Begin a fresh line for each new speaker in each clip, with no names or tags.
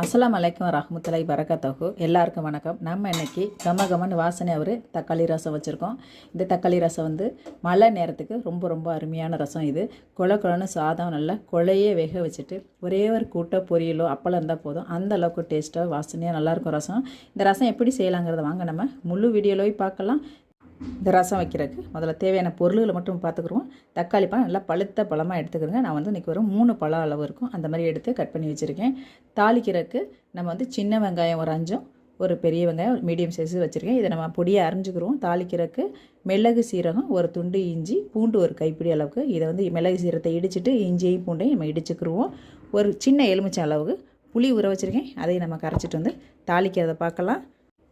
அஸ்லாம் அலைக்கும் ரஹ்மத்துல்லாஹி பரக்கத்தஹு எல்லாருக்கும் வணக்கம். நம்ம இன்னைக்கு கம கமன்னு வாசனை அவர் தக்காளி ரசம் வச்சுருக்கோம். இந்த தக்காளி ரசம் வந்து மழை நேரத்துக்கு ரொம்ப ரொம்ப அருமையான ரசம் இது. கொல குழன்னு சாதம் நல்லா கொலையே வேக வச்சுட்டு ஒரே ஒரு கூட்டை பொரியலோ அப்பளம் இருந்தால் போதும். அந்த அளவுக்கு டேஸ்ட்டாக வாசனையாக நல்லாயிருக்கும் ரசம். இந்த ரசம் எப்படி செய்யலாங்கிறத வாங்க நம்ம முழு வீடியோலோய் பார்க்கலாம். இந்த ரசம் வைக்கிறதுக்கு முதல்ல தேவையான பொருள்களை மட்டும் பார்த்துக்குருவோம். தக்காளி பழம் நல்லா பழுத்த பழமாக எடுத்துக்கிறோங்க நான் வந்து இன்றைக்கி வரும் மூணு பழம் அளவு இருக்கும். அந்த மாதிரி எடுத்து கட் பண்ணி வச்சுருக்கேன். தாளிக்கிறதுக்கு நம்ம வந்து சின்ன வெங்காயம் ஒரு அஞ்சும் ஒரு பெரிய வெங்காயம் மீடியம் சைஸ் வச்சுருக்கேன். இதை நம்ம பொடியை அரைஞ்சிக்கிறோம் தாளிக்கிறதுக்கு மிளகு சீரகம் ஒரு துண்டு இஞ்சி பூண்டு ஒரு கைப்பிடி அளவுக்கு. இதை வந்து மிளகு சீரகத்தை இடிச்சிட்டு இஞ்சியையும் பூண்டையும் நம்ம இடிச்சுக்கிருவோம். ஒரு சின்ன எலுமிச்சை அளவுக்கு புளி ஊற வச்சுருக்கேன். அதையும் நம்ம கரைச்சிட்டு வந்து தாளிக்கிறத பார்க்கலாம்.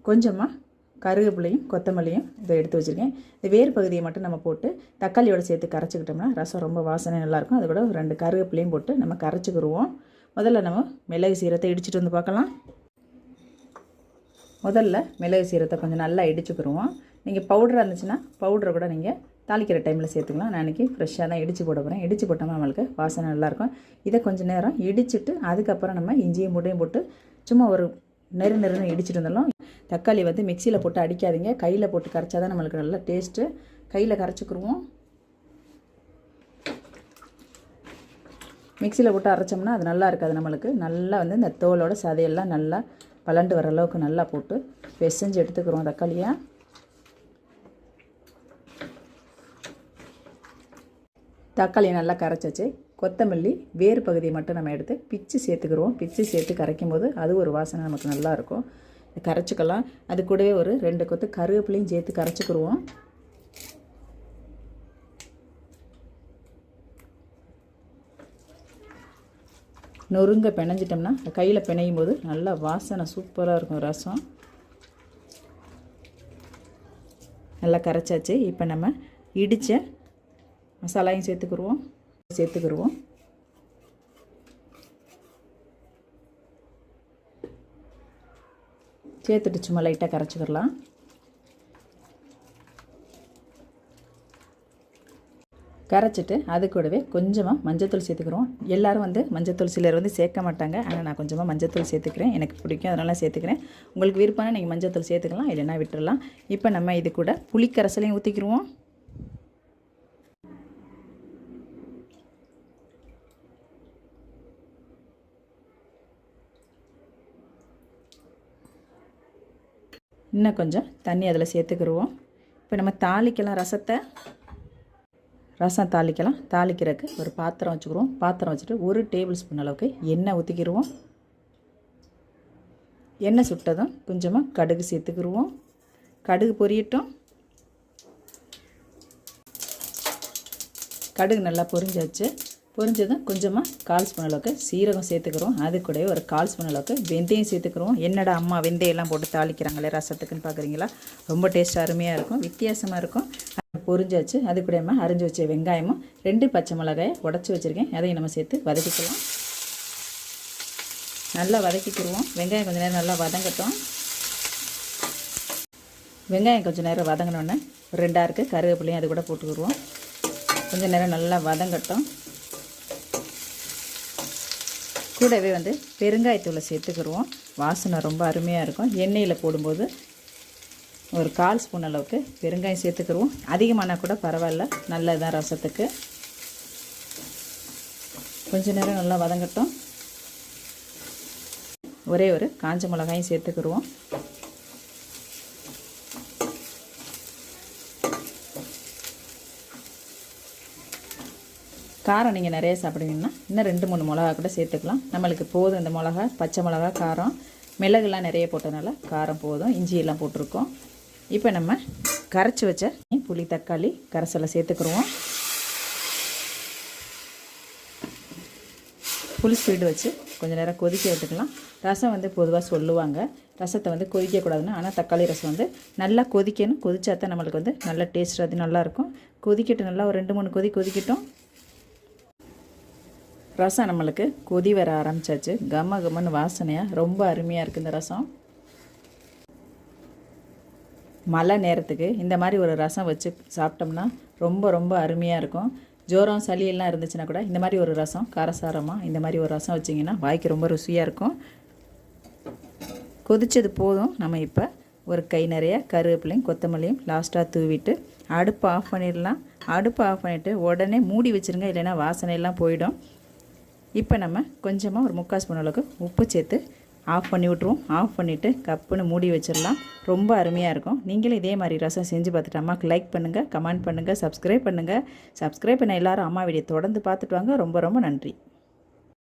கொஞ்சமாக கருவேப்பிலையும் கொத்தமல்லியும் இதை எடுத்து வச்சுருக்கேன். இந்த வேர் பகுதியை மட்டும் நம்ம போட்டு தக்காளியோட சேர்த்து கரைச்சிக்கிட்டோம்னா ரசம் ரொம்ப வாசனை நல்லாயிருக்கும். அது கூட ரெண்டு கருவேப்பிலையும் போட்டு நம்ம கரைச்சிக்கிடுவோம் முதல்ல நம்ம மிளகு சீரத்தை இடிச்சிட்டு வந்து பார்க்கலாம். முதல்ல மிளகு சீரத்தை கொஞ்சம் நல்லா இடிச்சுக்கிடுவோம் நீங்கள் பவுடராக இருந்துச்சுன்னா பவுடரை கூட நீங்கள் தாளிக்கிற டைமில் சேர்த்துக்கலாம். நான் இன்றைக்கி ஃப்ரெஷ்ஷாக தான் இடித்து போட போகிறேன் இடித்து போட்டோம்னா நம்மளுக்கு வாசனை நல்லாயிருக்கும். இதை கொஞ்சம் நேரம் இடிச்சிட்டு அதுக்கப்புறம் நம்ம இஞ்சியும் மூட்டையும் போட்டு சும்மா ஒரு நெரு நெருன்னு இடிச்சிட்டு இருந்தாலும் தக்காளி வந்து மிக்சியில் போட்டு அடிக்காதீங்க. கையில் போட்டு கரைச்சா தான் நம்மளுக்கு நல்ல டேஸ்ட்டு கையில் கரைச்சிக்கிருவோம். மிக்சியில் போட்டு அரைச்சோம்னா அது நல்லா இருக்காது நம்மளுக்கு. நல்லா வந்து இந்த தோலோட சதையெல்லாம் நல்லா பலண்டு வர அளவுக்கு நல்லா போட்டு பிசைஞ்சு எடுத்துக்கிறோம் தக்காளியை. தக்காளியை நல்லா கரைச்சாச்சு. கொத்தமல்லி வேறு பகுதியை மட்டும் நம்ம எடுத்து பிச்சு சேர்த்துக்கிறோம் பிச்சு சேர்த்து கரைக்கும் போது அது ஒரு வாசனை நமக்கு நல்லாயிருக்கும் கரைச்சிக்கலாம். அது கூடவே ஒரு ரெண்டு கொத்து கருவேப்பிலையும் சேர்த்து கரைச்சிக்கிடுவோம் நொறுங்க பிணைஞ்சிட்டோம்னா கையில் பிணையும் போது நல்லா வாசனை சூப்பராக இருக்கும் ரசம். நல்லா கரைச்சாச்சு. இப்போ நம்ம இடித்த மசாலாயும் சேர்த்துக்கிருவோம். சேர்த்துக்கிருவோம். சேர்த்துட்டு சும்மா லைட்டாக கரைச்சிக்கிடலாம் கரைச்சிட்டு அது கூடவே கொஞ்சமாக மஞ்சத்தூள் சேர்த்துக்கிறோம். எல்லோரும் வந்து மஞ்சத்தூள் சிலர் வந்து சேர்க்க மாட்டாங்க. ஆனால் நான் கொஞ்சமாக மஞ்சத்தூள் சேர்த்துக்கிறேன். எனக்கு பிடிக்கும் அதனால் சேர்த்துக்கிறேன். உங்களுக்கு விருப்பம்னா நீங்கள் மஞ்சத்தூள் சேர்த்துக்கலாம் இல்லைன்னா விட்டுறலாம். இப்போ நம்ம இது கூட புளிக்கரசலையும் ஊற்றிக்கிடுவோம் இன்னும் கொஞ்சம் தண்ணி அதில் சேர்த்துக்கிடுவோம் இப்போ நம்ம தாளிக்கலாம் ரசத்தை. ரசம் தாளிக்கலாம். தாளிக்கிறதுக்கு ஒரு பாத்திரம் வச்சுக்கிடுவோம் பாத்திரம் வச்சுட்டு ஒரு டேபிள் ஸ்பூன் அளவுக்கு எண்ணெய் ஊற்றிக்கிடுவோம் எண்ணெய் சுட்டதும் கொஞ்சமாக கடுகு சேர்த்துக்கிடுவோம் கடுகு பொரியட்டும். கடுகு நல்லா பொரிஞ்சாச்சு. பொரிஞ்சதும் கொஞ்சமாக கால் ஸ்பூன் அளவுக்கு சீரகம் சேர்த்துக்கிறோம். அது கூட ஒரு கால் ஸ்பூன் அளவுக்கு வெந்தயம் சேர்த்துக்கிறோம். என்னடா அம்மா வெந்தயம்லாம் போட்டு தாளிக்கிறாங்களே ரசத்துக்குன்னு பார்க்குறீங்களா ரொம்ப டேஸ்ட் அருமையாக இருக்கும். வித்தியாசமாக இருக்கும். பொரிஞ்சாச்சு. அது கூட நம்ம அரிஞ்சு வச்ச வெங்காயமும் ரெண்டு பச்சை மிளகாயை உடச்சி வச்சுருக்கேன். அதையும் நம்ம சேர்த்து வதக்கிக்கலாம். நல்லா வதக்கிக்கிடுவோம் வெங்காயம் கொஞ்சம் நேரம் நல்லா வதங்கட்டும். வெங்காயம் கொஞ்சம் நேரம் வதங்கினோடனே ரெண்டாக இருக்குது கருவேப்பிலையும் அது கூட போட்டுக்கிடுவோம் கொஞ்சம் நேரம் நல்லா வதங்கட்டும். கூடவே வந்து பெருங்காயத்தூளை சேர்த்துக்கிடுவோம் வாசனை ரொம்ப அருமையாக இருக்கும். எண்ணெயில் போடும்போது ஒரு கால் ஸ்பூன் அளவுக்கு பெருங்காயம் சேர்த்துக்கிடுவோம் அதிகமானா கூட பரவாயில்ல. நல்லதுதான் ரசத்துக்கு. கொஞ்ச நேரம் நல்லா வதங்கட்டும். ஒரே ஒரு காஞ்ச மிளகாயும் சேர்த்துக்கிடுவோம் காரம் நீங்கள் நிறைய சாப்பிடுவீங்கன்னா இன்னும் ரெண்டு மூணு மிளகா கூட சேர்த்துக்கலாம். நம்மளுக்கு போதும் இந்த மிளகா பச்சை மிளகா காரம். மிளகுலாம் நிறைய போட்டதுனால காரம் போதும். இஞ்சியெல்லாம் போட்டிருக்கோம். இப்போ நம்ம கரைச்சி வச்ச புளி தக்காளி கரைசலை சேர்த்துக்குருவோம். புளி ஸ்பீடு வச்சு கொஞ்சம் நேரம் கொதிக்க விட்டுக்கலாம் ரசம் வந்து பொதுவாக சொல்லுவாங்க. ரசத்தை வந்து கொதிக்கக்கூடாதுன்னு. ஆனால் தக்காளி ரசம் வந்து நல்லா கொதிக்கணும். கொதிச்சா தான் நம்மளுக்கு வந்து நல்லா டேஸ்ட் அது நல்லாயிருக்கும் கொதிக்கட்டும் நல்லா ஒரு ரெண்டு மூணு கொதி கொதிக்கட்டும். ரசம் நம்மளுக்கு கொதி வர ஆரம்பிச்சாச்சு. கம கமன்னு வாசனையாக ரொம்ப அருமையாக இருக்குது இந்த ரசம். மழை நேரத்துக்கு இந்த மாதிரி ஒரு ரசம் வச்சு சாப்பிட்டோம்னா ரொம்ப ரொம்ப அருமையாக இருக்கும். ஜோரம் சளி எல்லாம் இருந்துச்சுன்னா கூட இந்த மாதிரி ஒரு ரசம் காரசாரமாக இந்த மாதிரி ஒரு ரசம் வச்சிங்கன்னா வாய்க்கு ரொம்ப ருசியாக இருக்கும். கொதிச்சது போதும். நம்ம இப்போ ஒரு கை நிறைய கருவேப்பிலையும் கொத்தமல்லியும் லாஸ்ட்டாக தூவிட்டு அடுப்பு ஆஃப் பண்ணிடலாம். அடுப்பு ஆஃப் பண்ணிவிட்டு உடனே மூடி வச்சுருங்க. இல்லைன்னா வாசனையெல்லாம் போயிடும். இப்போ நம்ம கொஞ்சமாக ஒரு முக்கால் ஸ்பூன் அளவுக்கு உப்பு சேர்த்து ஆஃப் பண்ணி விட்ருவோம் ஆஃப் பண்ணிவிட்டு கப்புன்னு மூடி வச்சிடலாம். ரொம்ப அருமையாக இருக்கும். நீங்களும் இதே மாதிரி ரசம் செஞ்சு பார்த்துட்டு அம்மாவுக்கு லைக் பண்ணுங்கள் கமெண்ட் பண்ணுங்கள் சப்ஸ்கிரைப் பண்ணுங்கள் சப்ஸ்கிரைப் பண்ண எல்லாரும் அம்மா வீடியோ தொடர்ந்து பார்த்துட்டு வாங்க. ரொம்ப ரொம்ப நன்றி.